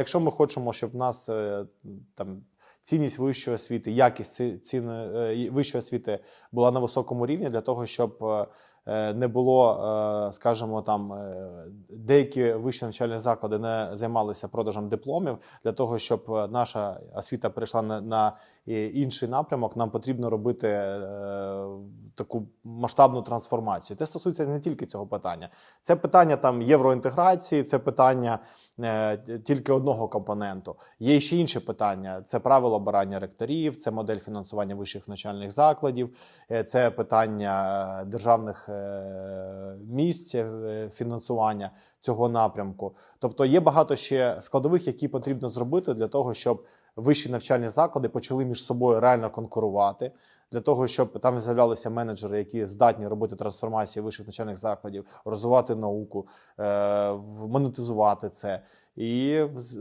Якщо ми хочемо, щоб в нас е, там цінність вищої освіти, якість ціни е, вищої освіти була на високому рівні для того, щоб е, не було, скажімо, там деякі вищі навчальні заклади не займалися продажем дипломів. Для того, щоб наша освіта перейшла на, інший напрямок, нам потрібно робити таку масштабну трансформацію. Це стосується не тільки цього питання. Це питання там євроінтеграції, це питання е, тільки одного компоненту. Є ще інші питання: це правило обирання ректорів, це модель фінансування вищих навчальних закладів, е, це питання е, державних е, місць е, фінансування цього напрямку. Тобто є багато ще складових, які потрібно зробити для того, щоб вищі навчальні заклади почали між собою реально конкурувати. Для того щоб там з'являлися менеджери, які здатні робити трансформацію вищих навчальних закладів, розвивати науку, е, монетизувати це і з-